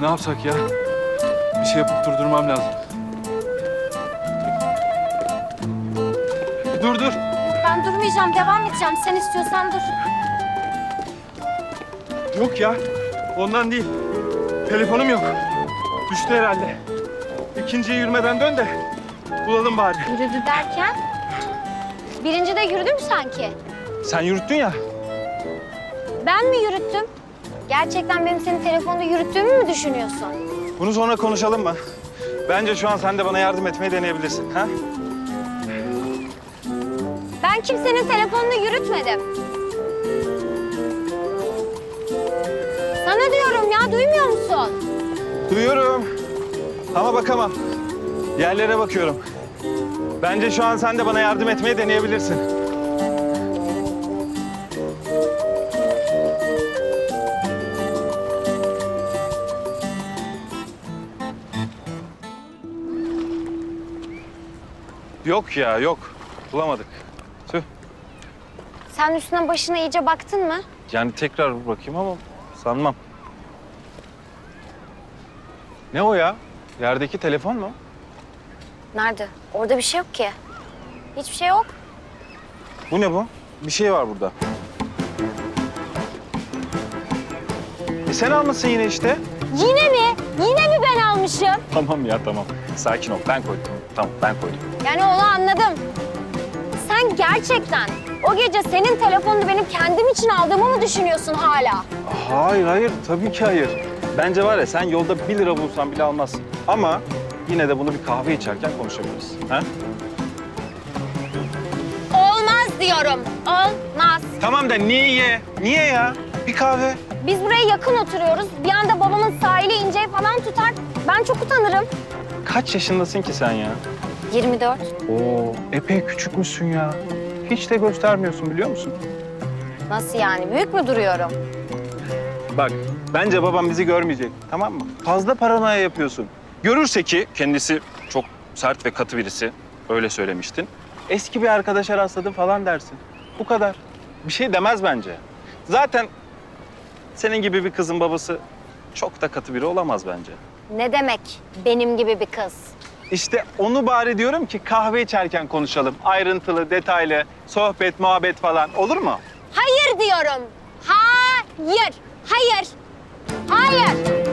Ne yapsak ya? Bir şey yapıp durdurmam lazım. Dur dur. Ben durmayacağım, devam edeceğim. Sen istiyorsan dur. Yok ya. Ondan değil. Telefonum yok. Düştü herhalde. İkinciye yürümeden dön de bulalım bari. Yürüdü derken? Birinci de yürüdü mü sanki? Sen yürüttün ya. Ben mi yürüttüm? Gerçekten benim senin telefonda yürüttüğümü mü düşünüyorsun? Bunu sonra konuşalım mı? Bence şu an sen de bana yardım etmeyi deneyebilirsin. Ha? Ben kimsenin telefonunu yürütmedim. Sana diyorum ya, duymuyor musun? Duyuyorum. Ama bakamam. Yerlere bakıyorum. Bence şu an sen de bana yardım etmeyi deneyebilirsin. Yok ya, yok. Bulamadık. Tüh. Sen üstüne başına iyice baktın mı? Yani tekrar bakayım ama sanmam. Ne o ya? Yerdeki telefon mu? Nerede? Orada bir şey yok ki. Hiçbir şey yok. Bu ne bu? Bir şey var burada. E sen almışsın yine işte. Yine mi? Yine mi ben almışım? Tamam ya tamam. Sakin ol. Ben koydum. Tamam ben koydum. Yani onu anladım. Sen gerçekten o gece senin telefonunu benim kendim için aldığımı mı düşünüyorsun hala? Hayır hayır. Tabii ki hayır. Bence var ya sen yolda bir lira bulsan bile almazsın. Ama yine de bunu bir kahve içerken konuşabiliriz. Ha? Olmaz diyorum. Olmaz. Tamam da niye? Niye ya? Bir kahve. Biz buraya yakın oturuyoruz. Bir anda babamın sahili inceyi falan tutar. Ben çok utanırım. Kaç yaşındasın ki sen ya? 24. Oo, epey küçükmüşsün ya. Hiç de göstermiyorsun biliyor musun? Nasıl yani? Büyük mü duruyorum? Bak, bence babam bizi görmeyecek, tamam mı? Fazla paranoya yapıyorsun. Görürse ki kendisi çok sert ve katı birisi, öyle söylemiştin. Eski bir arkadaşa rastladım falan dersin. Bu kadar. Bir şey demez bence. Zaten senin gibi bir kızın babası çok da katı biri olamaz bence. Ne demek benim gibi bir kız? İşte onu bari diyorum ki kahve içerken konuşalım. Ayrıntılı, detaylı, sohbet, muhabbet falan. Olur mu? Hayır diyorum. Hayır. Hayır.